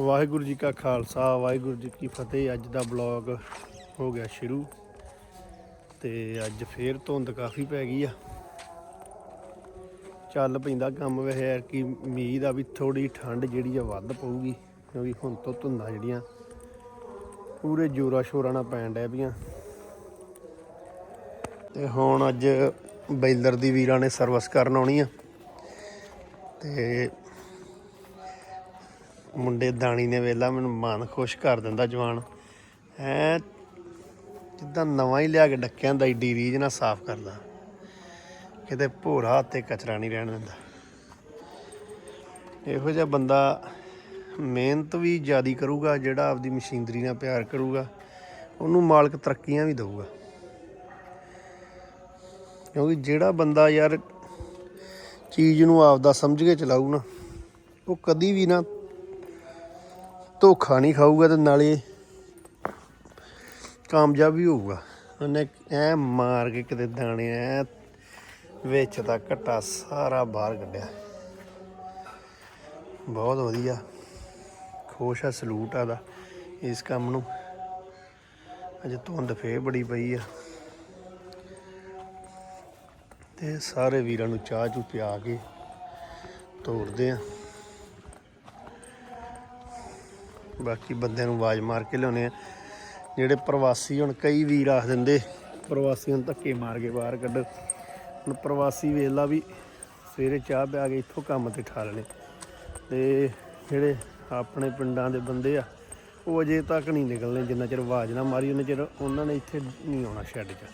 ਵਾਹਿਗੁਰੂ ਜੀ ਕਾ ਖਾਲਸਾ, ਵਾਹਿਗੁਰੂ ਜੀ ਕੀ ਫਤਿਹ। ਅੱਜ ਦਾ ਬਲੌਗ ਹੋ ਗਿਆ ਸ਼ੁਰੂ ਤੇ ਅੱਜ ਫੇਰ ਧੁੰਦ ਕਾਫੀ ਪੈ ਗਈ ਆ। ਚੱਲ ਪੈਂਦਾ ਕੰਮ ਵੈਸੇ ਕਿ ਮੀਂਹ ਦਾ ਵੀ ਥੋੜੀ ਠੰਡ ਜਿਹੜੀ ਆ ਵੱਧ ਪਊਗੀ, ਕਿਉਂਕਿ ਹੁਣ ਤੋਂ ਧੁੰਦਾਂ ਜਿਹੜੀਆਂ ਪੂਰੇ ਜੋਰਾ ਸ਼ੋਰਾਂ ਨਾਲ ਪੈਣ ਡੈ ਪਈਆਂ। ਤੇ ਹੁਣ ਅੱਜ ਬੈਲਰ ਦੀ ਵੀਰਾਂ ਨੇ ਸਰਵਿਸ ਕਰਨ ਆਉਣੀ ਆ। ਤੇ ਮੁੰਡੇ ਦਾਣੀ ਨੇ ਵੇਲਾ ਮੈਨੂੰ ਮਨ ਖੁਸ਼ ਕਰ ਦਿੰਦਾ ਜਵਾਨ। ਐ ਜਿੱਦਾਂ ਨਵਾਂ ਹੀ ਲਿਆ ਕੇ ਡੱਕਿਆਂ ਦਾ ਈਡੀ ਰੀਜ ਨਾਲ ਸਾਫ਼ ਕਰਦਾ। ਕਿਤੇ ਭੋਰਾ ਤੇ ਕਚਰਾ ਨਹੀਂ ਰਹਿਣ ਦਿੰਦਾ। ਇਹੋ ਜਿਹਾ ਬੰਦਾ ਮਿਹਨਤ ਵੀ ਜ਼ਿਆਦੀ ਕਰੂਗਾ, ਜਿਹੜਾ ਆਪਦੀ ਮਸ਼ੀਨਰੀ ਨਾਲ ਪਿਆਰ ਕਰੂਗਾ, ਉਹਨੂੰ ਮਾਲਕ ਤਰੱਕੀਆਂ ਵੀ ਦੇਊਗਾ। ਕਿਉਂਕਿ ਜਿਹੜਾ ਬੰਦਾ ਯਾਰ ਚੀਜ਼ ਨੂੰ ਆਪਦਾ ਸਮਝ ਕੇ ਚਲਾਊ ਨਾ, ਉਹ ਕਦੀ ਵੀ ਨਾ ਧੋਖਾ ਨਹੀਂ ਖਾਊਗਾ ਤੇ ਨਾਲੇ ਕਾਮਯਾਬ ਵੀ ਹੋਊਗਾ। ਉਹਨੇ ਐ ਮਾਰ ਕੇ ਕਿਤੇ ਦਾਣੇ ਐ ਵਿੱਚ ਦਾ ਘਟਾ ਸਾਰਾ ਬਾਹਰ ਕੱਢਿਆ। ਬਹੁਤ ਵਧੀਆ। ਖੁਸ਼ ਆ ਸਲੂਟ ਆ ਆਦਾ ਇਸ ਕੰਮ ਨੂੰ। ਅਜੇ ਧੁੰਦ ਫੇ ਬੜੀ ਪਈ ਆ। ਤੇ ਸਾਰੇ ਵੀਰਾਂ ਨੂੰ ਚਾਹ ਚੂ ਪਿਆ ਕੇ ਤੋੜਦੇ ਆ। ਬਾਕੀ ਬੰਦਿਆਂ ਨੂੰ ਆਵਾਜ਼ ਮਾਰ ਕੇ ਲਿਆਉਣੇ ਆ। ਜਿਹੜੇ ਪ੍ਰਵਾਸੀ ਹੁਣ ਕਈ ਵੀਰ ਆਖ ਦਿੰਦੇ ਪ੍ਰਵਾਸੀਆਂ ਨੂੰ ਧੱਕੇ ਮਾਰ ਕੇ ਬਾਹਰ ਕੱਢ। ਹੁਣ ਪ੍ਰਵਾਸੀ ਵੇਲਾ ਵੀ ਸਵੇਰੇ ਚਾਹ ਪਿਆ ਕੇ ਇੱਥੋਂ ਕੰਮ ਤੇ ਠਾ ਲੈਣੇ। ਤੇ ਜਿਹੜੇ ਆਪਣੇ ਪਿੰਡਾਂ ਦੇ ਬੰਦੇ ਆ, ਉਹ ਅਜੇ ਤੱਕ ਨਹੀਂ ਨਿਕਲਣੇ, ਜਿੰਨਾ ਚਿਰ ਆਵਾਜ਼ ਨਾ ਮਾਰੀ, ਉਹਨਾਂ ਚਿਰ ਉਹਨਾਂ ਨੇ ਇੱਥੇ ਨਹੀਂ ਆਉਣਾ ਸ਼ੈੱਡ 'ਚ।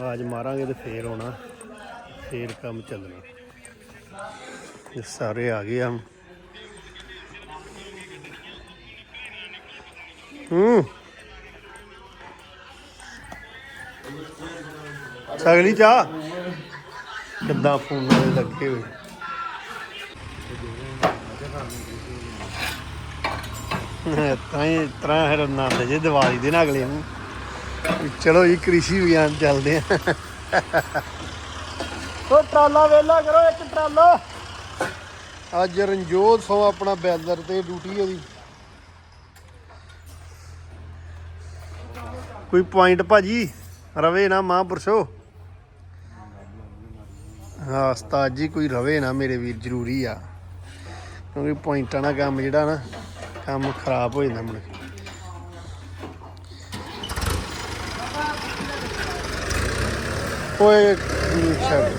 ਆਵਾਜ਼ ਮਾਰਾਂਗੇ ਤੇ ਫੇਰ ਆਉਣਾ, ਫੇਰ ਕੰਮ ਚੱਲਣਾ। ਇਹ ਸਾਰੇ ਆ ਗਏ ਆ। ਹੂੰ। ਸਗਲੀ ਚਾਹ। ਕਿੱਦਾਂ ਫੋਨ ਵਾਲੇ ਲੱਗੇ ਹੋਏ। ਤਾਂ ਹੀ ਤਰ੍ਹਾਂ ਹੈ ਨੰਦ ਜੇ ਦੀਵਾਲੀ ਦੇ ਨਾਲ ਅਗਲੇ ਨੂੰ। ਚਲੋ ਜੀ ਕ੍ਰਿਸ਼ੀ ਵਿਗਿਆਨ ਚੱਲਦੇ ਆ। ਉਹ ਟਰਾਲਾ ਵੇਲਾ ਕਰੋ ਇੱਕ ਟਰਾਲਾ। ਅੱਜ ਰਣਜੋਤ ਸੋ ਆਪਣਾ ਬੈਲਰ ਤੇ ਡਿਊਟੀ ਉਹਦੀ। ਕੋਈ ਪੁਆਇੰਟ ਭਾਜੀ, ਰਵੇ ਨਾ ਮਹਾਂਪੁਰਸ਼ੋ ਹਾਂ, ਉਸਤਾਦ ਜੀ, ਕੋਈ ਰਵੇ ਨਾ ਮੇਰੇ ਵੀਰ, ਜ਼ਰੂਰੀ ਆ। ਕਿਉਂਕਿ ਪੁਆਇੰਟਾਂ ਦਾ ਕੰਮ ਜਿਹੜਾ ਨਾ, ਕੰਮ ਖਰਾਬ ਹੋ ਜਾਂਦਾ ਮੁੜ ਕੇ। ਓਏ ਛੱਡ।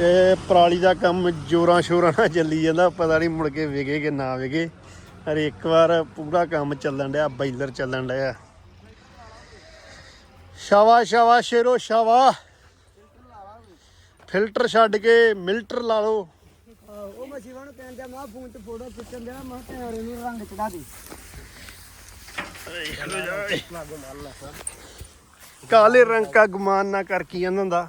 ਇਹ ਪਰਾਲੀ ਦਾ ਕੰਮ ਜੋਰਾਂ ਸ਼ੋਰਾਂ ਨਾਲ ਚੱਲੀ ਜਾਂਦਾ, ਪਤਾ ਨਹੀਂ ਮੁੜ ਕੇ ਵਿਗੇ ਕਿ ਨਾ ਵਿਗੇ ਪਰ ਇੱਕ ਵਾਰ ਪੂਰਾ ਕੰਮ ਚੱਲਣ ਡਿਆ ਬਾਈਲਰ ਚੱਲਣ ਡਿਆ। ਸ਼ਾਵਾ ਸ਼ਾਵਾ ਸ਼ੇਰੋ ਸ਼ਾਵਾ ਫਿਲਟਰ ਛੱਡ ਕੇ ਮਿਲਟਰ ਲਾ ਲਓ। ਉਹ ਮੈਂ ਸ਼ਿਵਾ ਨੂੰ ਕਹਿੰਦਾ ਮੈਂ ਫੋਨ ਤੇ ਫੋਟੋ ਖਿੱਚਣ ਦੇਣਾ ਮੈਂ ਕੈਮਰੇ ਨੂੰ ਰੰਗ ਚੜਾ ਦੇ। ਕਾਲੇ ਰੰਗ ਕਾ ਗੁਮਾਨ ਨਾ ਕਰ ਕੀ ਜਾਂਦਾ ਹੁੰਦਾ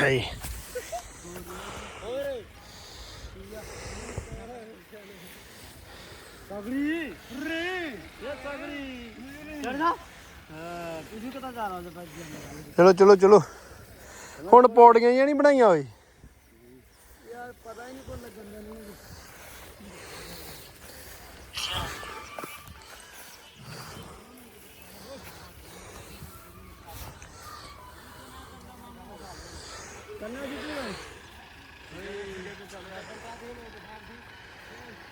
ਹਾਏ। ਸਗਰੀ ਰੇ ਇਹ ਸਗਰੀ। ਚੜਨਾ ਹਾਂ ਤੁਸੀਂ ਕਿੱਥੇ ਜਾਣਾ ਉਹਦੇ ਪਾਸ ਚਲੋ ਚਲੋ ਚਲੋ। ਹੁਣ ਪੌੜੀਆਂ ਹੀ ਨਹੀਂ ਬਣਾਈਆਂ ਓਏ। ਯਾਰ ਪਤਾ ਹੀ ਨਹੀਂ ਕੋਈ ਲੱਗਣ ਦੇਣੀ ਕੰਨਾ ਜੀ ਕੀ ਹੋਇਆ?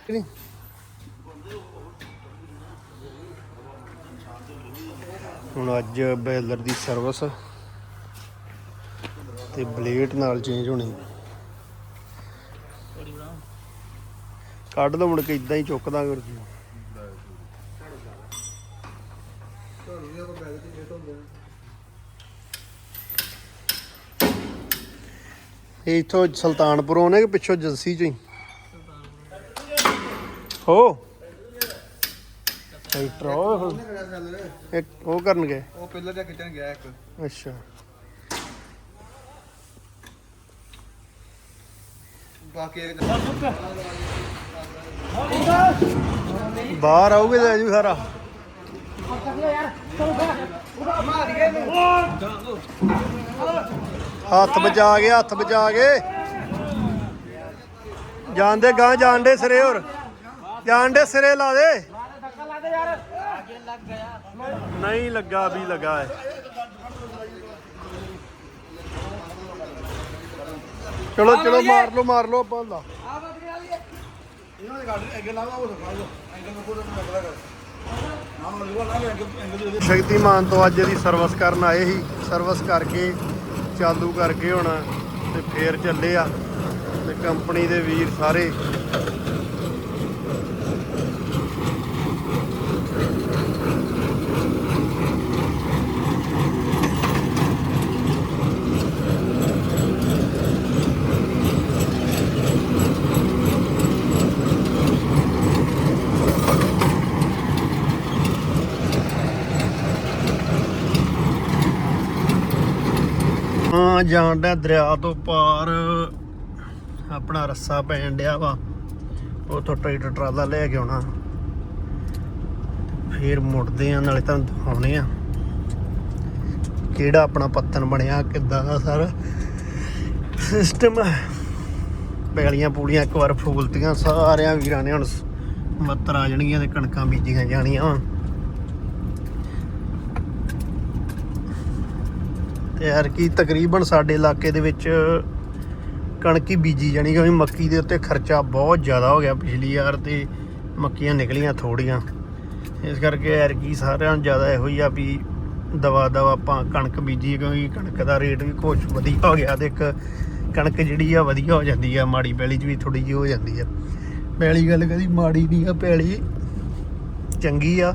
ਕਿ ਨਹੀਂ? ਹੁਣ ਅੱਜ ਬੈਲਰ ਦੀ ਸਰਵਿਸ ਤੇ ਬਲੇਡ ਨਾਲ ਚੇਂਜ ਹੋਣੀ। ਕੱਢ ਦੋ ਮੁੜ ਕੇ ਇਦਾਂ ਹੀ ਚੁੱਕਦਾ ਕਰ ਇਹ ਇਥੋਂ ਸੁਲਤਾਨਪੁਰੋਂ ਨੇ ਕਿ ਪਿੱਛੋਂ ਜੰਸੀ ਚੋਂ ਹੀ? ਹੋ। ਟਰੋ ਇੱਕ ਉਹ ਕਰਨਗੇ। ਉਹ ਪਹਿਲਾਂ ਤੇ ਖਿੱਚਣ ਗਿਆ ਇੱਕ। ਅੱਛਾ। ਬਾਕੀ ਇੱਕ ਬਾਹਰ ਆਉਗੇ ਤਾਂ ਜੂ ਸਾਰਾ ਹੱਥ ਬਚਾ ਕੇ ਹੱਥ ਬਚਾ ਕੇ। ਜਾਣਦੇ ਗਾਂ ਜਾਣਦੇ ਸਿਰੇ ਹੋਰ। ਜਾਣਦੇ ਸਿਰੇ ਲਾ ਦੇ। ਨਹੀਂ ਲੱਗਾ, ਵੀ ਲੱਗਾ ਹੈ। ਚਲੋ ਚਲੋ, ਮਾਰ ਲਓ ਮਾਰ ਲਓ ਆਪਾਂ ਲਾ ਇਹਨਾਂ ਦੇ। ਗਾੜੀ ਐਂਗਲ ਲਾਵਾ ਉਹ ਦਿਖਾ ਦਿਓ ਐਂਗਲ ਨੂੰ ਕੋਲ ਲੱਗਦਾ ਕਰ ਸ਼ਕਤੀਮਾਨ ਤੋਂ ਅੱਜ ਇਹਦੀ ਸਰਵਿਸ ਕਰਨ ਆਏ ਸੀ। ਸਰਵਿਸ ਕਰਕੇ ਚਾਲੂ ਕਰਕੇ ਹੁਣ ਤੇ ਫੇਰ ਚੱਲੇ ਆ। ਤੇ ਕੰਪਨੀ ਦੇ ਵੀਰ ਸਾਰੇ। ਹਾਂ, ਜਾਣ ਡਿਆ ਦਰਿਆ ਤੋਂ ਪਾਰ। ਆਪਣਾ ਰੱਸਾ ਪੈਣ ਡਿਆ ਵਾ। ਉਥੋਂ ਟਰੈਕਟਰ, ਟਰਾਲਾ ਲੈ ਕੇ ਆਉਣਾ। ਫੇਰ ਮੁੜਦੇ ਆ, ਨਾਲੇ ਤੁਹਾਨੂੰ ਦਿਖਾਉਣੇ ਆ। ਕਿਹੜਾ ਆਪਣਾ ਪੱਤਨ ਬਣਿਆ, ਕਿੱਦਾਂ ਦਾ ਸਾਰਾ ਸਿਸਟਮ ਪੈਲੀਆਂ ਪੂਲੀਆਂ ਇੱਕ ਵਾਰ ਫੂਲਤੀਆਂ, ਸਾਰਿਆਂ ਵੀਰਾਂ ਨੇ ਹੁਣ ਮੱਤਰ ਆ ਜਾਣਗੀਆਂ ਤੇ ਕਣਕਾਂ ਬੀਜੀਆਂ ਜਾਣੀਆਂ ਵਾ। ਤੇ ਯਾਰ ਕੀ ਤਕਰੀਬਨ ਸਾਡੇ ਇਲਾਕੇ ਦੇ ਵਿੱਚ ਕਣਕ ਹੀ ਬੀਜੀ ਜਾਣੀ ਕਿਉਂਕਿ ਮੱਕੀ ਦੇ ਉੱਤੇ ਖਰਚਾ ਬਹੁਤ ਜ਼ਿਆਦਾ ਹੋ ਗਿਆ ਪਿਛਲੀ ਵਾਰ ਤੇ ਮੱਕੀਆਂ ਨਿਕਲੀਆਂ ਥੋੜੀਆਂ ਇਸ ਕਰਕੇ ਯਾਰ ਕੀ ਸਾਰਿਆਂ ਨੂੰ ਜ਼ਿਆਦਾ ਇਹੋ ਹੀ ਆ ਵੀ ਦਵਾ ਦਵਾ ਆਪਾਂ ਕਣਕ ਬੀਜੀ ਕਿਉਂਕਿ ਕਣਕ ਦਾ ਰੇਟ ਵੀ ਕੁਛ ਵਧੀਆ ਹੋ ਗਿਆ ਤੇ ਇੱਕ ਕਣਕ ਜਿਹੜੀ ਆ ਵਧੀਆ ਹੋ ਜਾਂਦੀ ਆ, ਮਾੜੀ ਪੈਲੀ 'ਚ ਵੀ ਥੋੜੀ ਜਿਹੀ ਹੋ ਜਾਂਦੀ ਆ। ਪੈਲੀ ਗੱਲ ਕਦੀ ਮਾੜੀ ਨਹੀਂ ਆ, ਪੈਲੀ ਚੰਗੀ ਆ।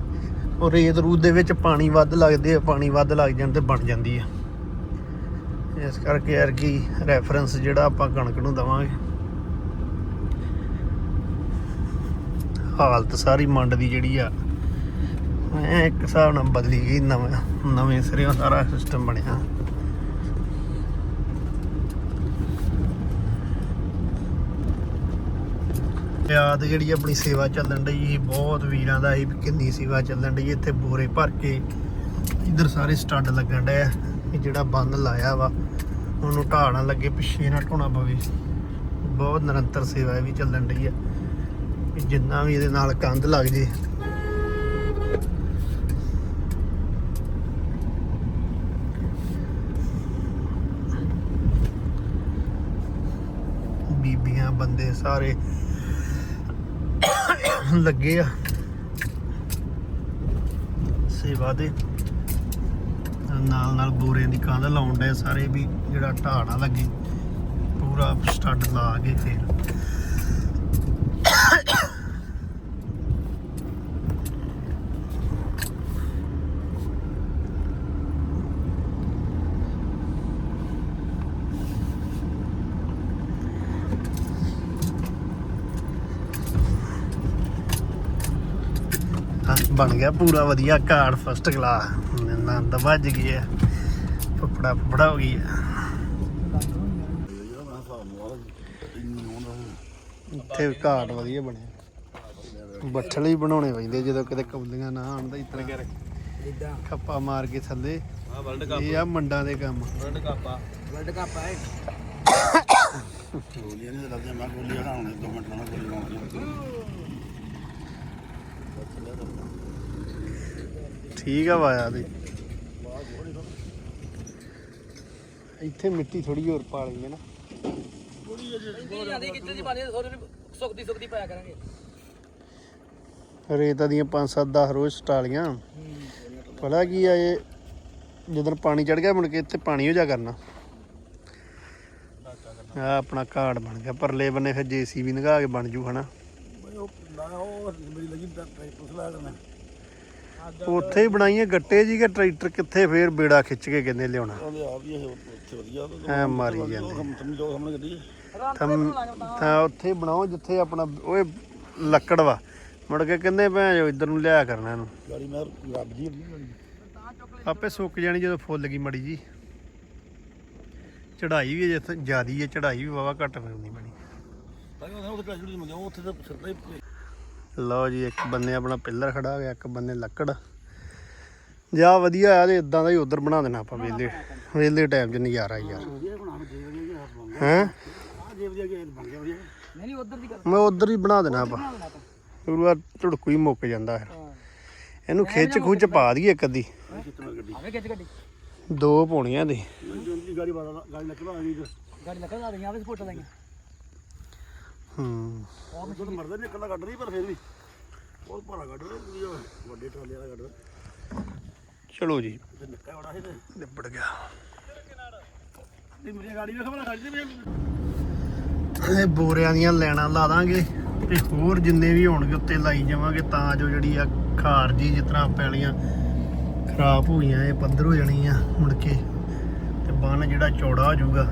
ਉਹ ਰੇਤ ਰੂਤ ਦੇ ਵਿੱਚ ਪਾਣੀ ਵੱਧ ਲੱਗਦੇ ਆ, ਪਾਣੀ ਵੱਧ ਲੱਗ ਜਾਣ ਤੇ ਬਣ ਜਾਂਦੀ ਆ। ਇਸ ਕਰਕੇ ਯਾਰ ਕੀ ਰੈਫਰੈਂਸ ਜਿਹੜਾ ਆਪਾਂ ਕਣਕ ਨੂੰ ਦਵਾਂਗੇ। ਹਾਲਤ ਸਾਰੀ ਮੰਡ ਦੀ ਜਿਹੜੀ ਆ ਮੈਂ ਇੱਕ ਹਿਸਾਬ ਨਾਲ ਬਦਲੀ ਗਈ ਨਵਾਂ, ਨਵੇਂ ਸਿਰਿਓਂ ਸਾਰਾ ਸਿਸਟਮ ਬਣਿਆ। ਯਾਦ ਜਿਹੜੀ ਆਪਣੀ ਸੇਵਾ ਚੱਲਣ ਡਈ ਸੀ, ਬਹੁਤ ਵੀਰਾਂ ਦਾ ਸੀ ਵੀ ਕਿੰਨੀ ਸੇਵਾ ਚੱਲਣ ਡਈ, ਇੱਥੇ ਬੋਰੇ ਭਰ ਕੇ ਇਧਰ ਸਾਰੇ ਸਟੱਡ ਲੱਗਣ ਡਿਆ ਇਹ ਜਿਹੜਾ ਬੰਦ ਲਾਇਆ ਵਾ। ਉਹਨੂੰ ਢਾਹ ਨਾ ਲੱਗੇ, ਪਿੱਛੇ ਨਾ ਢੋਣਾ ਪਵੇ। ਬਹੁਤ ਨਿਰੰਤਰ ਸੇਵਾ ਵੀ ਚੱਲਣ ਡਈ ਆ। ਜਿੰਨਾ ਵੀ ਇਹਦੇ ਨਾਲ ਕੰਧ ਲੱਗ ਜੇ। ਬੀਬੀਆਂ ਬੰਦੇ ਸਾਰੇ ਲੱਗੇ ਆ। ਸੇਵਾ ਦੇ। ਨਾਲ ਨਾਲ ਬੋਰੇ ਦੀ ਕੰਧ ਲਾਉਣ ਡਏ ਸਾਰੇ ਵੀ ਜਿਹੜਾ ਢਾਹ ਨਾ ਲੱਗੇ। ਪੂਰਾ ਸਟੱਡ ਲਾ ਕੇ ਫਿਰ। ਬਣ ਗਿਆ ਪੂਰਾ ਵਧੀਆ ਕਾਰਡ ਫਸਟ ਕਲਾਸ ਆਨੰਦ ਵੱਜ ਗਿਆ ਫਫੜਾ ਫਫੜਾ ਹੋ ਗਿਆ ਇੱਥੇ ਕਾਰਡ ਵਧੀਆ ਬਣਿਆ। ਬੱਠਲ ਹੀ ਬਣਾਉਣੇ ਪੈਂਦੇ ਜਦੋਂ ਕਿਤੇ ਕਬਲੀਆਂ ਨਾ ਆਉਣ ਦਾ ਇਤਨਾ ਖੱਪਾ ਮਾਰ ਕੇ ਥੱਲੇ। ਆ ਵਰਲਡ ਇਹ ਆ ਮੰਡਾਂ ਦੇ ਕੰਮ। ਵਰਲਡ ਕੱਪ ਆ। ਵਰਲਡ ਕੱਪ ਆ ਗੋਲੀਆਂ ਨਹੀਂ ਲੱਗਦੀਆਂ ਮੈਂ ਗੋਲੀਆਂ ਲਾਉਣੇ 2 ਮਿੰਟ ਨਾਲ ਗੋਲੀ ਲਾਉਣੀ। ਠੀਕ ਆ ਵਾਇਆ ਦੇ। ਇੱਥੇ ਮਿੱਟੀ ਥੋੜੀ ਹੋਰ ਪਾ ਲਈ ਹੈ ਨਾ ਜਾਂਦੀ ਕਿੱਥੇ ਦੀ ਪਾਣੀ ਥੋੜੀ ਸੁੱਕਦੀ ਸੁੱਕਦੀ ਪਾਇਆ ਕਰਾਂਗੇ। ਰੇਤਾਂ ਦੀਆਂ 5-7 10 ਰੋਜ਼ ਸਟਾਲੀਆਂ ਪਤਾ ਕੀ ਆ ਇਹ ਜਦੋਂ ਪਾਣੀ ਚੜ ਗਿਆ ਮੁੜ ਕੇ ਇੱਥੇ ਪਾਣੀ ਹੋ ਜਾ ਕਰਨਾ। ਆ ਆਪਣਾ ਕਾਰਡ ਬਣ ਗਿਆ ਪਰਲੇ ਬੰਨੇ ਫਿਰ ਜੀਸੀਬੀ ਨਗਾ ਕੇ ਬਣ ਜੂ ਹਨਾ। ਉਹ ਮੇਰੀ ਲੱਗੀ ਪੁੱਛ ਲਾ ਕਰਨਾ। ਉੱਥੇ ਹੀ ਬਣਾਈਏ ਗੱਟੇ ਜੀ ਕਿ ਟਰੈਕਟਰ ਕਿੱਥੇ ਫੇਰ ਬੇੜਾ ਖਿੱਚ ਕੇ ਕਿੰਨੇ ਲਿਆਉਣਾ। ਆ ਵੀ ਇਹ ਉੱਥੇ ਵਧੀਆ ਐ ਮਾਰੀ ਜਾਂਦੇ। ਸਮਝੋ ਸਾਹਮਣੇ ਗੱਡੀ ਤਾਂ ਤਾਂ ਉੱਥੇ ਬਣਾਓ ਜਿੱਥੇ ਆਪਣਾ ਓਏ ਲੱਕੜ ਵਾ। ਮੁੜ ਕੇ ਕਹਿੰਦੇ ਭੈਣ ਜੋ ਇੱਧਰ ਨੂੰ ਲਿਆ ਕਰਨਾ ਇਹਨੂੰ। ਗਾੜੀ ਮੈਂ ਰੱਬ ਜੀ ਹੁੰਦੀ ਗਾੜੀ ਆਪੇ ਸੁੱਕ ਜਾਣੀ ਜਦੋਂ ਫੁੱਲ ਗਈ ਮੜੀ ਜੀ। ਚੜਾਈ ਵੀ ਜਿੱਥੇ ਜਿਆਦੀ ਹੈ ਚੜਾਈ ਵੀ ਵਾਵਾ ਘੱਟ ਹੁੰਦੀ ਬਣੀ ਤਾਂ ਉਹ ਉੱਥੇ ਦੀ ਮੰਗਿਆ ਉੱਥੇ ਤਾਂ ਸਿਰ ਤੇ ਲਓ ਜੀ ਇੱਕ ਬੰਨੇ ਆਪਣਾ ਪਿੱਲਰ ਖੜਾ ਹੋ ਗਿਆ ਇੱਕ ਬੰਨੇ ਲੱਕੜ। ਜਾ ਵਧੀਆ ਆ ਤੇ ਇਦਾਂ ਦਾ ਹੀ ਉਧਰ ਬਣਾ ਦੇਣਾ ਆਪਾਂ ਵੇਲੇ। ਵੇਲੇ ਟਾਈਮ 'ਚ ਨਜ਼ਾਰਾ ਯਾਰ ਹੈ ਆ। ਜੇ ਵਧੀਆ ਜਿਹਾ ਬਣ ਗਿਆ ਵਧੀਆ ਨਹੀਂ ਨਹੀਂ ਉਧਰ ਦੀ ਕਰ ਮੈਂ ਉਧਰ ਹੀ ਬਣਾ ਦੇਣਾ ਆਪਾਂ। ਆਪਾਂ ਵਾਰ ਝੁੜਕੂ ਹੀ ਮੁੱਕ ਜਾਂਦਾ ਹੈ ਇਹਨੂੰ ਖਿੱਚ ਖੁੱਚ ਪਾ ਦਈਏ ਇੱਕ ਅੱਧੀ। ਦੋ ਪਾਉਣੀਆਂ ਦੇ ਗਾੜੀ ਨਿਕਲ ਆ ਗਈ ਗਾੜੀ ਨਿਕਲ ਆ ਰਹੀਆਂ ਆਵੇ ਫੋਟੋ ਲਾਈਆਂ। ਹੂੰ। ਉਹ ਜਦੋਂ ਮਰਦਾ ਨਹੀਂ ਇਕੱਲਾ ਕੱਢ ਰਹੀ ਪਰ ਫਿਰ ਵੀ। ਬਹੁਤ ਭਾਰਾ ਕੱਢ ਰਿਹਾ ਪੂਰੀ ਉਹ ਵੱਡੇ ਟਰਾਲੇ ਵਾਲਾ ਕੱਢ ਰਿਹਾ। ਚਲੋ ਜੀ। ਤੇ ਨਿੱਕਾ ਬੜਾ ਸੀ ਤੇ। ਨਿਬੜ ਗਿਆ। ਨਹੀਂ ਮੇਰੀ ਗਾੜੀ ਵੇਖ ਬਣਾ ਖੜੀ ਤੇ ਇਹ ਬੋਰਿਆਂ ਦੀਆਂ ਲੈਣਾ ਲਾ ਦਾਂਗੇ ਤੇ ਹੋਰ ਜਿੰਨੇ ਵੀ ਹੋਣਗੇ ਉੱਤੇ ਲਾਈ ਜਾਵਾਂਗੇ ਤਾਂ ਜੋ ਜਿਹੜੀ ਆ ਖਾਰ ਜੀ ਜਿਸ ਤਰ੍ਹਾਂ ਪੈਲੀਆਂ ਖਰਾਬ ਹੋ ਗਈਆਂ ਇਹ ਪੱਧਰ ਹੋ ਜਾਣੀ ਆ ਮੁੜ ਕੇ। ਤੇ ਬੰਨ ਜਿਹੜਾ ਚੌੜਾ ਹੋ ਜਾਊਗਾ।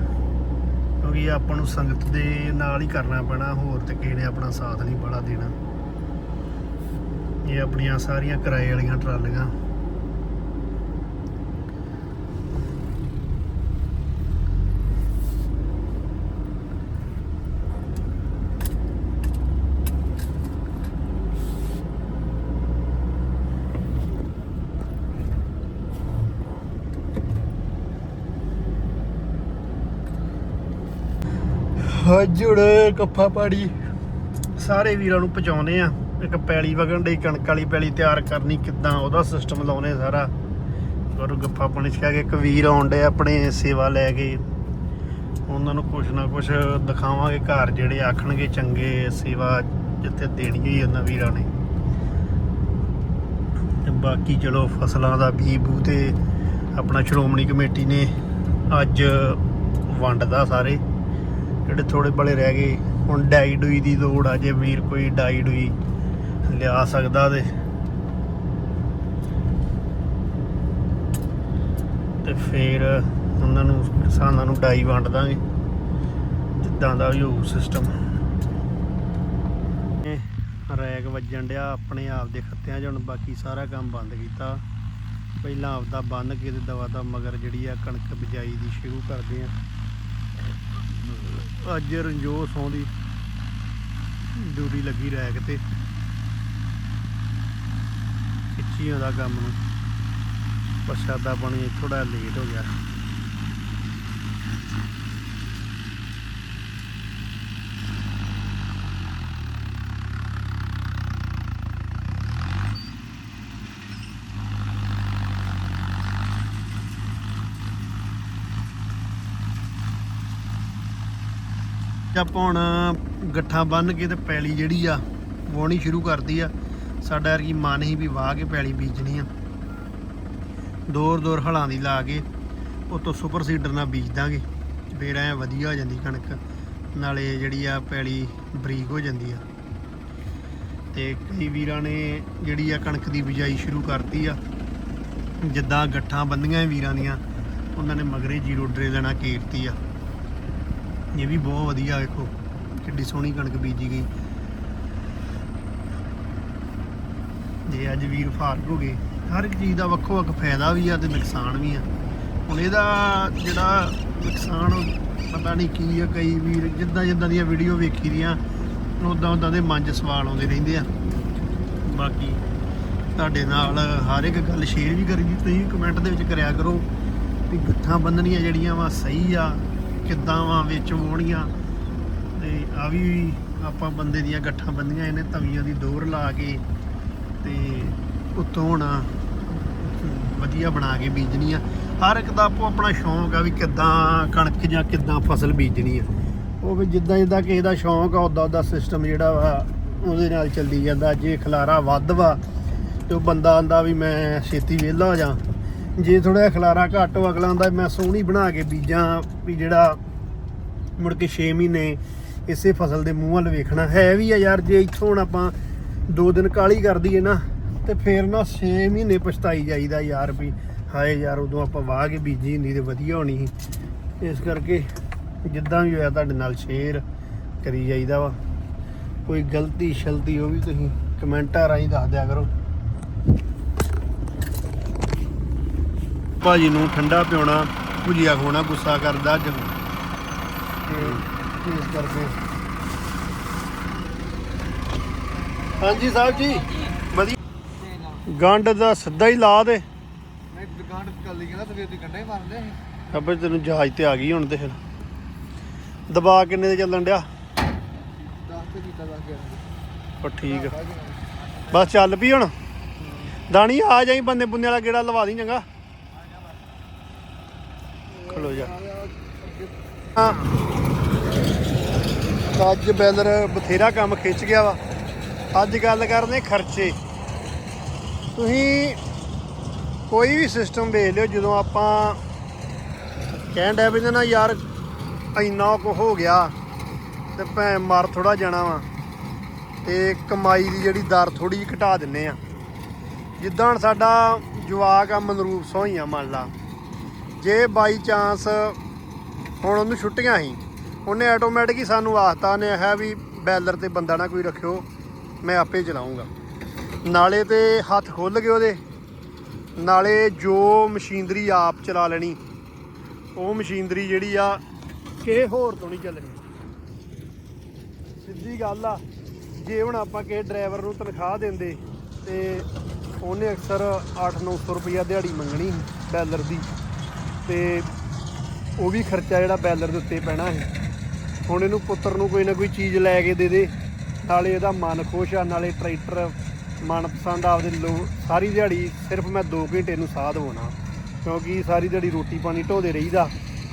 ਕਿਉਂਕਿ ਆਪਾਂ ਨੂੰ ਸੰਗਤ ਦੇ ਨਾਲ ਹੀ ਕਰਨਾ ਪੈਣਾ, ਹੋਰ ਤੇ ਕਿਸੇ ਨੇ ਆਪਣਾ ਸਾਥ ਨਹੀਂ ਬੜਾ ਦੇਣਾ। ਇਹ ਆਪਣੀਆਂ ਸਾਰੀਆਂ ਕਿਰਾਏ ਵਾਲੀਆਂ ਟਰਾਲੀਆਂ। ਹਜੁੜ ਕੱਫਾ ਪਾੜੀ। ਸਾਰੇ ਵੀਰਾਂ ਨੂੰ ਪਹੁੰਚਾਉਂਦੇ ਆ ਇੱਕ ਪੈਲੀ ਵਗਣ ਡਈ, ਕਣਕ ਵਾਲੀ ਪੈਲੀ ਤਿਆਰ ਕਰਨੀ, ਕਿੱਦਾਂ ਉਹਦਾ ਸਿਸਟਮ ਲਾਉਨੇ ਸਾਰਾ। ਗੁਰੂ ਗੱਫਾ ਪਾਣੀ ਛਕਾ ਕੇ ਇੱਕ ਵੀਰ ਆਉਂਦੇ ਆਪਣੇ ਸੇਵਾ ਲੈ ਕੇ। ਉਹਨਾਂ ਨੂੰ ਕੁਛ ਨਾ ਕੁਛ ਦਿਖਾਵਾਂਗੇ, ਘਰ ਜਿਹੜੇ ਆਖਣਗੇ ਚੰਗੇ ਸੇਵਾ ਜਿੱਥੇ ਦੇਣੀ ਹੀ ਉਹਨਾਂ ਵੀਰਾਂ ਨੇ। ਤੇ ਬਾਕੀ ਚਲੋ ਫਸਲਾਂ ਦਾ ਬੀ ਬੂ ਤੇ ਆਪਣਾ ਸ਼੍ਰੋਮਣੀ ਕਮੇਟੀ ਨੇ ਅੱਜ ਵੰਡਦਾ ਸਾਰੇ। ਜਿਹੜੇ ਥੋੜੇ ਬਲੇ ਰਹਿ ਗਏ, ਹੁਣ ਡਾਈ ਡੂਈ ਦੀ ਲੋੜ ਆ, ਜੇ ਵੀਰ ਕੋਈ ਡਾਈ ਡੂਈ ਲਿਆ ਸਕਦਾ ਤੇ। ਤੇ ਫਿਰ ਉਹਨਾਂ ਨੂੰ, ਕਿਸਾਨਾਂ ਨੂੰ ਡਾਈ ਵੰਡ ਦਾਂਗੇ। ਜਿੱਦਾਂ ਦਾ ਵੀ ਹੋਊ ਸਿਸਟਮ ਰੈਗ ਵੱਜਣ ਡਿਆ, ਆਪਣੇ ਆਪ ਦੇ ਖੱਤਿਆਂ 'ਚ ਹੁਣ ਬਾਕੀ ਸਾਰਾ ਕੰਮ ਬੰਦ ਕੀਤਾ। ਪਹਿਲਾਂ ਆਪਦਾ ਬੰਨ ਕੇ ਤੇ ਦਵਾ ਦਾ ਮਗਰ ਜਿਹੜੀ ਆ ਕਣਕ ਬਿਜਾਈ ਦੀ ਸ਼ੁਰੂ ਕਰਦੇ ਆ। ਅੱਜ ਰੰਜੋ ਸੌਂ ਦੀ ਡਿਊਟੀ ਲੱਗੀ ਰੈਕ ਤੇ। ਖਿੱਚੀ ਆਉਂਦਾ ਕੰਮ ਨੂੰ। ਪ੍ਰਸ਼ਾਦਾ ਪਾਣੀ ਥੋੜਾ ਲੇਟ ਹੋ ਗਿਆ। ਆਪਾਂ ਹੁਣ ਗੱਠਾਂ ਬੰਨ ਕੇ ਤੇ ਪੈਲੀ ਜਿਹੜੀ ਆ ਵਾਉਣੀ ਸ਼ੁਰੂ ਕਰਦੀ ਆ। ਸਾਡਾ ਯਾਰ ਮਨ ਹੀ ਵੀ ਵਾਹ ਕੇ ਪੈਲੀ ਬੀਜਣੀ ਆ। ਦੌਰ ਦੌਰ ਹਲਾਂ ਦੀ ਲਾ ਕੇ ਉਤੋਂ ਸੁਪਰ ਸੀਡਰ ਨਾਲ ਬੀਜ ਦਾਂਗੇ। ਫੇਰ ਐ ਵਧੀਆ ਹੋ ਜਾਂਦੀ ਕਣਕ, ਨਾਲੇ ਜਿਹੜੀ ਆ ਪੈਲੀ ਬਰੀਕ ਹੋ ਜਾਂਦੀ ਆ। ਤੇ ਕਈ ਵੀਰਾਂ ਨੇ ਜਿਹੜੀ ਆ ਕਣਕ ਦੀ ਬਿਜਾਈ ਸ਼ੁਰੂ ਕਰਤੀ ਆ। ਜਿੱਦਾਂ ਗੱਠਾਂ ਬੰਦੀਆਂ ਵੀਰਾਂ ਦੀਆਂ, ਉਹਨਾਂ ਨੇ ਮਗਰੇ ਜੀਰੋ ਡਰੇ ਲੈਣਾ ਕੀਰਤੀ ਆ। ਇਹ ਵੀ ਬਹੁਤ ਵਧੀਆ, ਵੇਖੋ। ਕਿੱਡੀ ਸੋਹਣੀ ਕਣਕ ਬੀਜੀ ਗਈ। ਜੇ ਅੱਜ ਵੀਰ ਫਾਰਗ ਹੋ ਗਏ, ਹਰ ਇੱਕ ਚੀਜ਼ ਦਾ ਵੱਖੋ ਵੱਖ ਫਾਇਦਾ ਵੀ ਆ ਤੇ ਨੁਕਸਾਨ ਵੀ ਆ। ਹੁਣ ਇਹਦਾ ਜਿਹੜਾ ਨੁਕਸਾਨ, ਪਤਾ ਨਹੀਂ ਕੀ ਆ, ਕਈ ਵੀਰ ਜਿੱਦਾਂ ਜਿੱਦਾਂ ਦੀਆਂ ਵੀਡੀਓ ਵੇਖੀ ਦੀਆਂ ਉਦਾਂ ਉਦਾਂ ਦੇ ਮਨ 'ਚ ਸਵਾਲ ਆਉਂਦੇ ਰਹਿੰਦੇ ਆ। ਬਾਕੀ ਤੁਹਾਡੇ ਨਾਲ ਹਰ ਇੱਕ ਗੱਲ ਸ਼ੇਅਰ ਵੀ ਕਰੀ ਦੀ, ਤੁਸੀਂ ਕਮੈਂਟ ਦੇ ਵਿੱਚ ਕਰਿਆ ਕਰੋ ਵੀ ਗੱਠਾਂ ਬੰਨਣੀਆਂ ਜਿਹੜੀਆਂ ਵਾ ਸਹੀ ਆ ਕਿੱਦਾਂ ਵਾ ਵਿੱਚ ਵੋਣੀਆਂ ਤੇ ਆ ਵੀ ਆਪਾਂ ਬੰਦੇ ਦੀਆਂ ਗੱਠਾਂ ਬੰਦੀਆਂ ਇਹਨੇ, ਤਵੀਆਂ ਦੀ ਦੋਰ ਲਾ ਕੇ ਤੇ ਉੱਤੋਂ ਹੋਣਾ ਵਧੀਆ ਬਣਾ ਕੇ ਬੀਜਣੀ ਆ। ਹਰ ਇੱਕ ਦਾ ਆਪੋ ਆਪਣਾ ਸ਼ੌਂਕ ਆ ਵੀ ਕਿੱਦਾਂ ਕਣਕ ਜਾਂ ਕਿੱਦਾਂ ਫਸਲ ਬੀਜਣੀ ਆ। ਉਹ ਵੀ ਜਿੱਦਾਂ ਜਿੱਦਾਂ ਕਿਸੇ ਦਾ ਸ਼ੌਂਕ ਆ ਉਦਾਂ ਉਦਾਂ ਸਿਸਟਮ ਜਿਹੜਾ ਵਾ, ਉਹਦੇ ਨਾਲ ਚੱਲੀ ਜਾਂਦਾ। ਜੇ ਖਲਾਰਾ ਵੱਧ ਵਾ, ਤੇ ਉਹ ਬੰਦਾ ਆਂਦਾ ਵੀ ਮੈਂ ਛੇਤੀ ਵਿਹਲਾ ਹੋ ਜਾ। ਜੇ ਥੋੜਾ ਜਿਹਾ ਖਲਾਰਾ ਘੱਟ ਹੋ, ਅਗਲਾ ਆਂਦਾ ਮੈਂ ਸੋਹਣੀ ਬਣਾ ਕੇ ਬੀਜਾਂ ਵੀ ਜਿਹੜਾ ਮੁੜ ਕੇ 6 ਮਹੀਨੇ ਇਸੇ ਫਸਲ ਦੇ ਮੂੰਹ ਵੱਲ ਵੇਖਣਾ। ਹੈ ਵੀ ਆ ਯਾਰ, ਜੇ ਇੱਥੋਂ ਹੁਣ ਆਪਾਂ ਦੋ ਦਿਨ ਕਾਲੀ ਕਰ ਦਈਏ ਨਾ, ਤੇ ਫੇਰ ਨਾ 6 ਮਹੀਨੇ ਪਛਤਾਈ ਜਾਈਦਾ ਯਾਰ ਵੀ, ਹਾਏ ਯਾਰ, ਉਦੋਂ ਆਪਾਂ ਵਾਹ ਕੇ ਬੀਜੀ ਹੁੰਦੀ ਤੇ ਵਧੀਆ ਹੋਣੀ ਸੀ। ਇਸ ਕਰਕੇ ਜਿੱਦਾਂ ਵੀ ਹੋਇਆ ਤੁਹਾਡੇ ਨਾਲ ਸ਼ੇਅਰ ਕਰੀ ਜਾਈਦਾ ਵਾ। ਕੋਈ ਗਲਤੀ ਸ਼ਲਤੀ ਉਹ ਵੀ ਤੁਸੀਂ ਕਮੈਂਟਾਂ ਰਾਹੀਂ ਦੱਸ ਦਿਆ ਕਰੋ। ਭਾਜੀ ਨੂੰ ਠੰਡਾ ਪਿਉਣਾ ਭੁਜੀਆ ਖੋਣਾ ਗੁੱਸਾ ਕਰਦਾ ਅੱਜ ਤੇ ਇਸ ਕਰਕੇ। ਹਾਂਜੀ ਸਾਹਿਬ ਜੀ ਵਧੀਆ। ਗੰਡ ਦਾ ਸਿੱਧਾ ਹੀ ਲਾ ਦੇ। ਮੈਂ ਦੁਕਾਨ ਕਰ ਲਈ ਨਾ ਸਵੇਰ ਦੀ ਗੰਡਾ ਹੀ ਮਾਰਦੇ ਸੀ ਅੱਬੇ ਤੈਨੂੰ ਜਹਾਜ਼ ਤੇ ਆ ਗਈ ਹੁਣ ਤੇ ਫਿਰ। ਦਬਾ ਕਿੰਨੇ ਦੇ ਚੱਲਣ ਡਿਆ? 10 ਤੇ ਕੀਤਾ 10 11 ਉਹ ਠੀਕ ਬਸ ਚੱਲ ਪਈ ਹੁਣ। ਦਾਣੀ ਆ ਜਾਈ ਬੰਦੇ ਬੁੰਨੇ ਵਾਲਾ ਗੇੜਾ ਲਵਾ ਦੀ ਚੰਗਾ। ਖਲੋ ਜਾ। ਹਾਂ। ਅੱਜ ਬੈਲਰ ਬਥੇਰਾ ਕੰਮ ਖਿੱਚ ਗਿਆ ਵਾ। ਅੱਜ ਗੱਲ ਕਰਨੇ ਖਰਚੇ। ਤੁਸੀਂ ਕੋਈ ਵੀ ਸਿਸਟਮ ਵੇਖ ਲਿਓ, ਜਦੋਂ ਆਪਾਂ ਕਹਿਣ ਡਿਆ ਵੀ ਨਾ ਯਾਰ ਇੰਨਾ ਕੁ ਹੋ ਗਿਆ ਤੇ ਭੈ ਮਰ ਥੋੜਾ ਜਾਣਾ ਵਾ। ਤੇ ਕਮਾਈ ਦੀ ਜਿਹੜੀ ਦਰ ਥੋੜੀ ਜਿਹੀ ਘਟਾ ਦਿੰਨੇ ਆ। ਜਿੱਦਾਂ ਹੁਣ ਸਾਡਾ ਜਵਾਕ ਆ ਮਨਰੂਪ ਸੋਹੀਆਂ ਮੰਨ ਲਾ। ਜੇ ਬਾਈ ਚਾਂਸ ਹੁਣ ਉਹਨੂੰ ਛੁੱਟੀਆਂ ਸੀ, ਉਹਨੇ ਆਟੋਮੈਟਿਕ ਹੀ ਸਾਨੂੰ ਆਖਤਾ ਨੇ ਹੈ ਵੀ ਬੈਲਰ ਤੇ ਬੰਦਾ ਨਾ ਕੋਈ ਰੱਖਿਓ, ਮੈਂ ਆਪੇ ਚਲਾਉਂਗਾ। ਨਾਲੇ ਤੇ ਹੱਥ ਖੁੱਲ ਗਏ ਉਹਦੇ। ਨਾਲੇ ਜੋ ਮਸ਼ੀਨਰੀ ਆਪ ਚਲਾ ਲੈਣੀ, ਉਹ ਮਸ਼ੀਨਰੀ ਜਿਹੜੀ ਆ ਕਿਸੇ ਹੋਰ ਤੋਂ ਨਹੀਂ ਚੱਲਣੀ। ਸਿੱਧੀ ਗੱਲ ਆ, ਜੇ ਹੁਣ ਆਪਾਂ ਕਿਸੇ ਡਰਾਈਵਰ ਨੂੰ ਤਨਖਾਹ ਦਿੰਦੇ ਤੇ ਉਹਨੇ ਅਕਸਰ 8-900 ਰੁਪਈਆ ਦਿਹਾੜੀ ਮੰਗਣੀ ਬੈਲਰ ਦੀ। ਤੇ ਉਹ ਵੀ ਖਰਚਾ ਜਿਹੜਾ ਬੈਲਰ ਦੇ ਉੱਤੇ ਪੈਣਾ ਹੈ ਹੁਣ ਇਹਨੂੰ ਪੁੱਤਰ ਨੂੰ ਕੋਈ ਨਾ ਕੋਈ ਚੀਜ਼ ਲੈ ਕੇ ਦੇ ਦੇ। ਨਾਲੇ ਇਹਦਾ ਮਨ ਖੁਸ਼ ਆ, ਨਾਲੇ ਟਰੈਕਟਰ ਮਨਪਸੰਦ ਆਪਦੇ ਲੋ, ਸਾਰੀ ਦਿਹਾੜੀ ਸਿਰਫ ਮੈਂ 2 ਘੰਟੇ ਨੂੰ ਸਾਹ ਦਵਾਉਣਾ। ਕਿਉਂਕਿ ਸਾਰੀ ਦਿਹਾੜੀ ਰੋਟੀ ਪਾਣੀ ਢੋਦੇ ਰਹੀਦਾ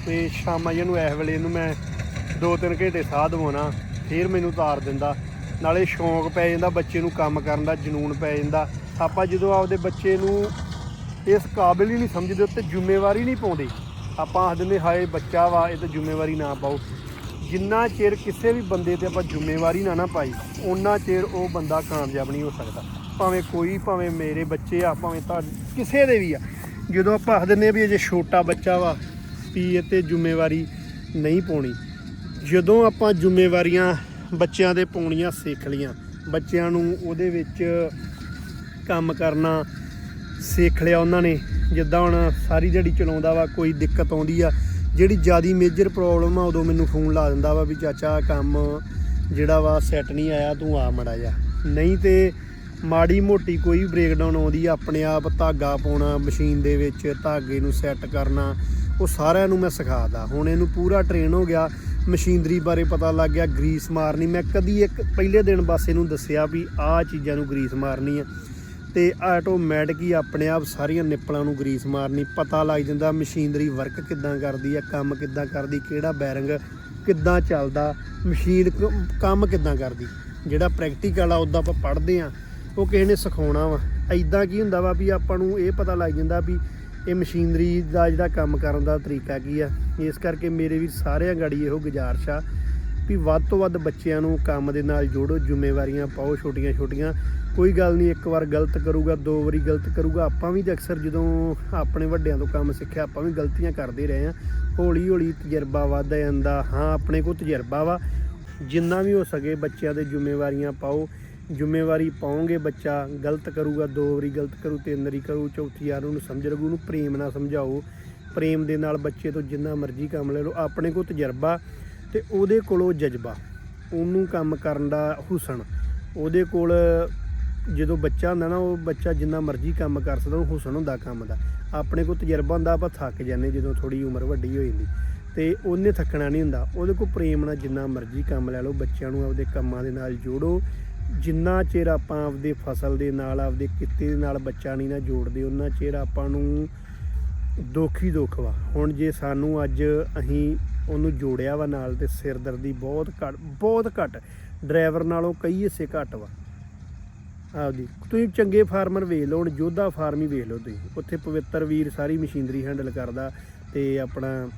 ਤੇ ਸ਼ਾਮਾਂ ਜਿਹਨੂੰ ਇਸ ਵੇਲੇ ਇਹਨੂੰ ਮੈਂ 2-3 ਘੰਟੇ ਸਾਹ ਦਵਾਉਣਾ, ਫਿਰ ਮੈਨੂੰ ਤਾਰ ਦਿੰਦਾ। ਨਾਲੇ ਸ਼ੌਂਕ ਪੈ ਜਾਂਦਾ ਬੱਚੇ ਨੂੰ ਕੰਮ ਕਰਨ ਦਾ, ਜਨੂਨ ਪੈ ਜਾਂਦਾ। ਆਪਾਂ ਜਦੋਂ ਆਪਦੇ ਬੱਚੇ ਨੂੰ ਇਸ ਕਾਬਿਲ ਹੀ ਨਹੀਂ ਸਮਝਦੇ ਉੱਤੇ ਜ਼ਿੰਮੇਵਾਰੀ ਨਹੀਂ ਪਾਉਂਦੇ। ਆਪਾਂ ਆਖ ਦਿੰਦੇ ਹਾਏ ਬੱਚਾ ਵਾ, ਇਹ ਤੇ ਜ਼ਿੰਮੇਵਾਰੀ ਨਾ ਪਾਓ। ਜਿੰਨਾ ਚਿਰ ਕਿਸੇ ਵੀ ਬੰਦੇ ਤੇ ਆਪਾਂ ਜ਼ਿੰਮੇਵਾਰੀ ਨਾ ਨਾ ਪਾਈ ਉਹਨਾਂ ਚਿਰ ਉਹ ਬੰਦਾ ਕਾਮਯਾਬ ਨਹੀਂ ਹੋ ਸਕਦਾ। ਭਾਵੇਂ ਕੋਈ, ਭਾਵੇਂ ਮੇਰੇ ਬੱਚੇ ਆ, ਭਾਵੇਂ ਤਾਂ ਕਿਸੇ ਦੇ ਵੀ ਆ। ਜਦੋਂ ਆਪਾਂ ਆਖ ਦਿੰਦੇ ਆ ਵੀ ਇਹ ਜੇ ਛੋਟਾ ਬੱਚਾ ਵਾ, ਵੀ ਇਹ ਤੇ ਜ਼ਿੰਮੇਵਾਰੀ ਨਹੀਂ ਪਾਉਣੀ। ਜਦੋਂ ਆਪਾਂ ਜ਼ਿੰਮੇਵਾਰੀਆਂ ਬੱਚਿਆਂ ਦੇ ਪਾਉਣੀਆਂ ਸਿੱਖ ਲੀਆਂ ਬੱਚਿਆਂ ਨੂੰ ਉਹਦੇ ਵਿੱਚ ਕੰਮ ਕਰਨਾ ਸਿੱਖ ਲਿਆ ਉਹਨਾਂ ਨੇ, ਜਿੱਦਾਂ ਹੁਣ ਸਾਰੀ ਜਿਹੜੀ ਚਲਾਉਂਦਾ ਵਾ, ਕੋਈ ਦਿੱਕਤ ਆਉਂਦੀ ਆ। ਜਿਹੜੀ ਜਿਆਦੀ ਮੇਜਰ ਪ੍ਰੋਬਲਮ ਆ, ਉਦੋਂ ਮੈਨੂੰ ਫੋਨ ਲਾ ਦਿੰਦਾ ਵਾ ਵੀ ਚਾਚਾ ਕੰਮ ਜਿਹੜਾ ਵਾ ਸੈੱਟ ਨਹੀਂ ਆਇਆ, ਤੂੰ ਆ ਮੜਾ ਜਾ ਨਹੀਂ ਤੇ ਮਾੜੀ ਮੋਟੀ ਕੋਈ ਬ੍ਰੇਕਡਾਊਨ ਆਉਂਦੀ ਆ, ਆਪਣੇ ਆਪ ਧਾਗਾ ਪਾਉਣਾ ਮਸ਼ੀਨ ਦੇ ਵਿੱਚ, ਧਾਗੇ ਨੂੰ ਸੈੱਟ ਕਰਨਾ, ਉਹ ਸਾਰਿਆਂ ਨੂੰ ਮੈਂ ਸਿਖਾਦਾ ਹੁਣ ਇਹਨੂੰ ਪੂਰਾ ਟ੍ਰੇਨ ਹੋ ਗਿਆ ਮਸ਼ੀਨਰੀ ਬਾਰੇ ਪਤਾ ਲੱਗ ਗਿਆ ਗਰੀਸ ਮਾਰਨੀ। ਮੈਂ ਕਦੀ ਇੱਕ ਪਹਿਲੇ ਦਿਨ ਬਸ ਇਹਨੂੰ ਦੱਸਿਆ ਵੀ ਆਹ ਚੀਜ਼ਾਂ ਨੂੰ ਗਰੀਸ ਮਾਰਨੀ ਆ। ਤੇ ਆਟੋਮੈਟਿਕ ਹੀ ਆਪਣੇ ਆਪ ਸਾਰੀਆਂ ਨਿੱਪਲਾਂ ਨੂੰ ਗਰੀਸ ਮਾਰਨੀ, ਪਤਾ ਲੱਗ ਜਾਂਦਾ ਮਸ਼ੀਨਰੀ ਵਰਕ ਕਿੱਦਾਂ ਕਰਦੀ ਆ, ਕੰਮ ਕਿੱਦਾਂ ਕਰਦੀ, ਕਿਹੜਾ ਬੈਰਿੰਗ ਕਿੱਦਾਂ ਚੱਲਦਾ, ਮਸ਼ੀਨ ਕੰਮ ਕਿੱਦਾਂ ਕਰਦੀ। ਜਿਹੜਾ ਪ੍ਰੈਕਟੀਕਲ ਆ ਉਦਾਂ ਆਪਾਂ ਪੜ੍ਹਦੇ ਆ, ਉਹ ਕਿਸੇ ਨੇ ਸਿਖਾਉਣਾ ਵਾ। ਐਦਾਂ ਕੀ ਹੁੰਦਾ ਵਾ ਵੀ ਆਪਾਂ ਨੂੰ ਇਹ ਪਤਾ ਲੱਗ ਜਾਂਦਾ ਵੀ ਇਹ ਮਸ਼ੀਨਰੀ ਦਾ ਜਿਹੜਾ ਕੰਮ ਕਰਨ ਦਾ ਤਰੀਕਾ ਕੀ ਆ। ਇਸ ਕਰਕੇ ਮੇਰੇ ਵੀ ਸਾਰਿਆਂ ਗਾੜੀ ਇਹੋ ਗੁਜ਼ਾਰਿਸ਼ ਆ ਵੀ ਵੱਧ ਤੋਂ ਵੱਧ ਬੱਚਿਆਂ ਨੂੰ ਕੰਮ ਦੇ ਨਾਲ ਜੋੜੋ, ਜ਼ਿੰਮੇਵਾਰੀਆਂ ਪਾਓ ਛੋਟੀਆਂ ਛੋਟੀਆਂ ਕੋਈ ਗੱਲ ਨਹੀਂ, ਇੱਕ ਵਾਰ ਗਲਤ ਕਰੂਗਾ, ਦੋ ਵਾਰੀ ਗਲਤ ਕਰੂਗਾ। ਆਪਾਂ ਵੀ ਤਾਂ ਅਕਸਰ ਜਦੋਂ ਆਪਣੇ ਵੱਡਿਆਂ ਤੋਂ ਕੰਮ ਸਿੱਖਿਆ, ਆਪਾਂ ਵੀ ਗਲਤੀਆਂ ਕਰਦੇ ਰਹੇ ਆ ਹੌਲੀ ਹੌਲੀ ਤਜਰਬਾ ਵੱਧਦਾ ਜਾਂਦਾ। ਹਾਂ, ਆਪਣੇ ਕੋਲ ਤਜਰਬਾ ਵਾ। ਜਿੰਨਾ ਵੀ ਹੋ ਸਕੇ ਬੱਚਿਆਂ ਦੇ ਜ਼ਿੰਮੇਵਾਰੀਆਂ ਪਾਓ। ਜ਼ਿੰਮੇਵਾਰੀ ਪਾਉਂਗੇ ਬੱਚਾ, ਗਲਤ ਕਰੂਗਾ, ਦੋ ਵਾਰੀ ਗਲਤ ਕਰੂ, ਤਿੰਨ ਵਾਰੀ ਕਰੂ, ਚੌਥੀ ਵਾਰ ਉਹਨੂੰ ਸਮਝ ਲੱਗੂ, ਉਹਨੂੰ ਪ੍ਰੇਮ ਨਾਲ ਸਮਝਾਓ। ਪ੍ਰੇਮ ਦੇ ਨਾਲ ਬੱਚੇ ਤੋਂ ਜਿੰਨਾ ਮਰਜ਼ੀ ਕੰਮ ਲੈ ਲਓ। ਆਪਣੇ ਕੋਲ ਤਜਰਬਾ ਤੇ ਉਹਦੇ ਕੋਲੋਂ ਜਜ਼ਬਾ। ਉਹਨੂੰ ਕੰਮ ਕਰਨ ਦਾ ਹੁਸਨ। ਉਹਦੇ ਕੋਲ ਜਦੋਂ ਬੱਚਾ ਹੁੰਦਾ ਨਾ, ਉਹ ਬੱਚਾ ਜਿੰਨਾ ਮਰਜ਼ੀ ਕੰਮ ਕਰ ਸਕਦਾ, ਉਹ ਹੁਸਨ ਹੁੰਦਾ ਕੰਮ ਦਾ। ਆਪਣੇ ਕੋਲ ਤਜਰਬਾ ਹੁੰਦਾ, ਆਪਾਂ ਥੱਕ ਜਾਂਦੇ ਜਦੋਂ ਥੋੜੀ ਉਮਰ ਵੱਡੀ ਹੋ ਜਾਂਦੀ। ਤੇ ਉਹਨੇ ਥੱਕਣਾ ਨਹੀਂ ਹੁੰਦਾ। ਉਹਦੇ ਕੋਲ ਪ੍ਰੇਮ ਨਾਲ ਜਿੰਨਾ ਮਰਜ਼ੀ ਕੰਮ ਲੈ ਲਓ, ਬੱਚਿਆਂ ਨੂੰ ਆਪਦੇ ਕੰਮਾਂ ਦੇ ਨਾਲ ਜੋੜੋ। ਜਿੰਨਾ ਚਿਰ ਆਪਾਂ ਆਪਦੇ ਫਸਲ ਦੇ ਨਾਲ, ਆਪਦੇ ਕਿੱਤੇ ਦੇ ਨਾਲ ਬੱਚਾ ਨਹੀਂ ਨਾ ਜੋੜਦੇ, ਉਹਨਾਂ ਚਿਰ ਆਪਾਂ ਨੂੰ ਦੁੱਖ ਹੀ ਦੁੱਖ ਵਾ। ਹੁਣ ਜੇ ਸਾਨੂੰ ਅੱਜ ਅਸੀਂ ਉਹਨੂੰ ਜੋੜਿਆ ਵਾ ਨਾਲ ਤੇ ਸਿਰਦਰਦੀ ਬਹੁਤ ਘੱਟ ਬਹੁਤ ਘੱਟ। ਡਰਾਈਵਰ ਨਾਲੋਂ ਕਈ ਹਿੱਸੇ ਘੱਟ ਵਾ। ਆਪਦੀ। ਤੁਸੀਂ ਚੰਗੇ ਫਾਰਮਰ ਵੇਖ ਲਓ, ਹੁਣ ਜੋਧਾ ਫਾਰਮ ਹੀ ਵੇਖ ਲਓ ਤੁਸੀਂ। ਉੱਥੇ ਪਵਿੱਤਰ ਵੀਰ ਸਾਰੀ ਮਸ਼ੀਨਰੀ ਹੈਂਡਲ ਕਰਦਾ ਤੇ ਆਪਣਾ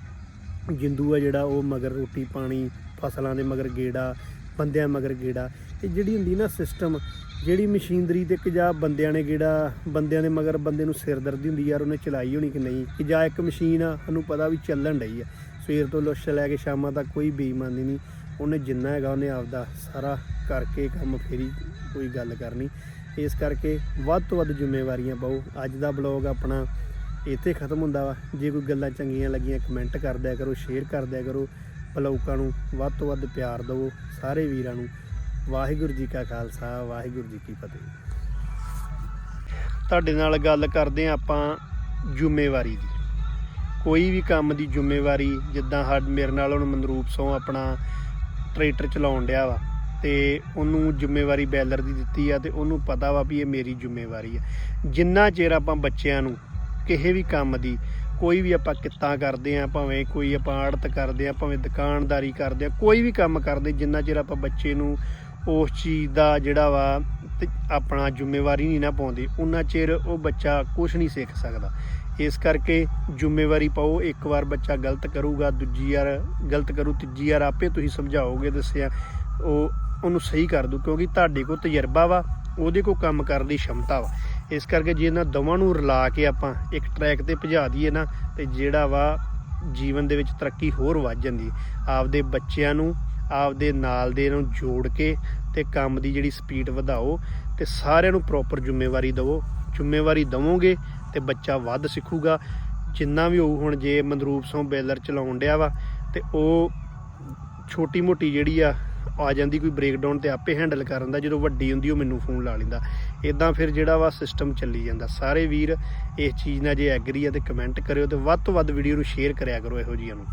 ਜਿੰਦੂ ਆ ਜਿਹੜਾ ਉਹ ਮਗਰ ਰੋਟੀ ਪਾਣੀ, ਫਸਲਾਂ ਦੇ ਮਗਰ ਗੇੜਾ, ਬੰਦਿਆਂ ਮਗਰ ਗੇੜਾ। ਇਹ ਜਿਹੜੀ ਹੁੰਦੀ ਨਾ ਸਿਸਟਮ ਜਿਹੜੀ ਮਸ਼ੀਨਰੀ ਤੇ ਕਿ ਜਾਂ ਬੰਦਿਆਂ ਨੇ ਗੇੜਾ, ਬੰਦਿਆਂ ਦੇ ਮਗਰ ਬੰਦੇ ਨੂੰ ਸਿਰਦਰਦੀ ਹੁੰਦੀ ਯਾਰ, ਉਹਨੇ ਚਲਾਈ ਹੋਣੀ ਕਿ ਨਹੀਂ? ਕਿ ਜਾਂ ਇੱਕ ਮਸ਼ੀਨ ਆ ਸਾਨੂੰ ਪਤਾ ਵੀ ਚੱਲਣ ਡਈ ਆ। ਸਵੇਰ ਤੋਂ ਲੁੱਛ ਲੈ ਕੇ ਸ਼ਾਮਾਂ ਤੱਕ ਕੋਈ ਬੇਈਮਾਨੀ ਨਹੀਂ। ਉਹਨੇ ਜਿੰਨਾ ਹੈਗਾ ਉਹਨੇ ਆਪਦਾ ਸਾਰਾ ਕਰਕੇ ਕੰਮ ਫੇਰੀ ਕੋਈ ਗੱਲ ਕਰਨੀ। ਇਸ ਕਰਕੇ ਵੱਧ ਤੋਂ ਵੱਧ ਜ਼ਿੰਮੇਵਾਰੀਆਂ ਪਾਓ। ਅੱਜ ਦਾ ਬਲੌਗ ਆਪਣਾ ਇੱਥੇ ਖਤਮ ਹੁੰਦਾ ਵਾ। ਜੇ ਕੋਈ ਗੱਲਾਂ ਚੰਗੀਆਂ ਲੱਗੀਆਂ ਕਮੈਂਟ ਕਰ ਦਿਆ ਕਰੋ ਸ਼ੇਅਰ ਕਰ ਦਿਆ ਕਰੋ। ਬਲੌਕਾਂ ਨੂੰ ਵੱਧ ਤੋਂ ਵੱਧ ਪਿਆਰ ਦਿਵੋ ਸਾਰੇ ਵੀਰਾਂ ਨੂੰ। ਵਾਹਿਗੁਰੂ ਜੀ ਕਾ ਖਾਲਸਾ, ਵਾਹਿਗੁਰੂ ਜੀ ਕੀ ਫਤਿਹ। ਤੁਹਾਡੇ ਨਾਲ ਗੱਲ ਕਰਦੇ ਹਾਂ ਆਪਾਂ ਜ਼ਿੰਮੇਵਾਰੀ ਦੀ। ਕੋਈ ਵੀ ਕੰਮ ਦੀ ਜ਼ਿੰਮੇਵਾਰੀ, ਜਿੱਦਾਂ ਹੱਡ ਮੇਰੇ ਨਾਲ ਹੁਣ ਮਨਰੂਪ ਸੋਂ ਆਪਣਾ ਟਰੈਕਟਰ ਚਲਾਉਣ ਡਿਆ ਵਾ ਤੇ ਉਹਨੂੰ ਜ਼ਿੰਮੇਵਾਰੀ ਬੈਲਰ ਦੀ ਦਿੱਤੀ ਆ ਤੇ ਉਹਨੂੰ ਪਤਾ ਵਾ ਵੀ ਇਹ ਮੇਰੀ ਜ਼ਿੰਮੇਵਾਰੀ ਆ। ਜਿੰਨਾ ਚਿਰ ਆਪਾਂ ਬੱਚਿਆਂ ਨੂੰ ਕਿਸੇ ਵੀ ਕੰਮ ਦੀ ਕੋਈ ਵੀ ਆਪਾਂ ਕਿੱਤਾ ਕਰਦੇ ਆ, ਭਾਵੇਂ ਕੋਈ ਆਪਾਂ ਆੜਤ ਕਰਦੇ ਆ, ਭਾਵੇਂ ਦੁਕਾਨਦਾਰੀ ਕਰਦੇ ਆ, ਕੋਈ ਵੀ ਕੰਮ ਕਰਦੇ, ਜਿੰਨਾ ਚਿਰ ਆਪਾਂ ਬੱਚੇ ਨੂੰ ਉਸ ਚੀਜ਼ ਦਾ ਜਿਹੜਾ ਵਾ ਆਪਣਾ ਜ਼ਿੰਮੇਵਾਰੀ ਨਹੀਂ ਨਾ ਪਾਉਂਦੇ ਉਹਨਾਂ ਚਿਰ ਉਹ ਬੱਚਾ ਕੁਝ ਨਹੀਂ ਸਿੱਖ ਸਕਦਾ। ਇਸ ਕਰਕੇ ਜ਼ਿੰਮੇਵਾਰੀ ਪਾਓ, ਇੱਕ ਵਾਰ ਬੱਚਾ ਗਲਤ ਕਰੂਗਾ, ਦੂਜੀ ਵਾਰ ਗਲਤ ਕਰੂ, ਤੀਜੀ ਵਾਰ ਆਪੇ ਤੁਸੀਂ ਸਮਝਾਓਗੇ, ਦੱਸਿਆ। ਉਹ, ਉਹਨੂੰ ਸਹੀ ਕਰ ਦੂ ਕਿਉਂਕਿ ਤੁਹਾਡੇ ਕੋਲ ਤਜਰਬਾ ਵਾ, ਉਹਦੇ ਕੋਲ ਕੰਮ ਕਰਨ ਦੀ ਸ਼ਮਤਾ ਵਾ। ਇਸ ਕਰਕੇ ਜੇ ਇਹਨਾਂ ਦੋਵਾਂ ਨੂੰ ਰਲਾ ਕੇ ਆਪਾਂ ਇੱਕ ਟਰੈਕ ਤੇ ਭਜਾ ਦਈਏ ਨਾ, ਤੇ ਜਿਹੜਾ ਵਾ ਜੀਵਨ ਦੇ ਵਿੱਚ ਤਰੱਕੀ ਹੋਰ ਵੱਧ ਜਾਂਦੀ ਆਪਦੇ ਬੱਚਿਆਂ ਨੂੰ, ਆਪਦੇ ਨਾਲ ਦੇ ਨੂੰ ਜੋੜ ਕੇ ਤੇ ਕੰਮ ਦੀ ਜਿਹੜੀ ਸਪੀਡ ਵਧਾਓ ਤੇ ਸਾਰਿਆਂ ਨੂੰ ਪ੍ਰੋਪਰ ਜ਼ਿੰਮੇਵਾਰੀ ਦਿਵੋ। ਜ਼ਿੰਮੇਵਾਰੀ ਦਵੋਗੇ ਤੇ ਬੱਚਾ ਵੱਧ ਸਿੱਖੂਗਾ। ਜਿੰਨਾ ਵੀ ਹੋਊ ਹੁਣ ਜੇ ਮਨਰੂਪ ਸੋਂ ਬੇਲਰ ਚਲਾਉਣ ਡਿਆ ਵਾ, ਤੇ ਉਹ ਛੋਟੀ ਮੋਟੀ ਜਿਹੜੀ ਆ ਆ ਜਾਂਦੀ ਕੋਈ ਬ੍ਰੇਕਡਾਊਨ ਤੇ ਆਪੇ ਹੈਂਡਲ ਕਰਨ ਦਾ, ਜਦੋਂ ਵੱਡੀ ਹੁੰਦੀ ਉਹ ਮੈਨੂੰ ਫੋਨ ਲਾ ਲੈਂਦਾ। ਇਦਾਂ ਫਿਰ ਜਿਹੜਾ ਵਾ ਸਿਸਟਮ ਚੱਲੀ ਜਾਂਦਾ। ਸਾਰੇ ਵੀਰ ਇਸ ਚੀਜ਼ ਨਾਲ ਜੇ ਐਗਰੀ ਆ ਤੇ ਕਮੈਂਟ ਕਰਿਓ ਤੇ ਵੱਧ ਤੋਂ ਵੱਧ ਵੀਡੀਓ ਨੂੰ ਸ਼ੇਅਰ ਕਰਿਆ ਕਰੋ ਇਹੋ ਜਿਹੀਆਂ ਨੂੰ।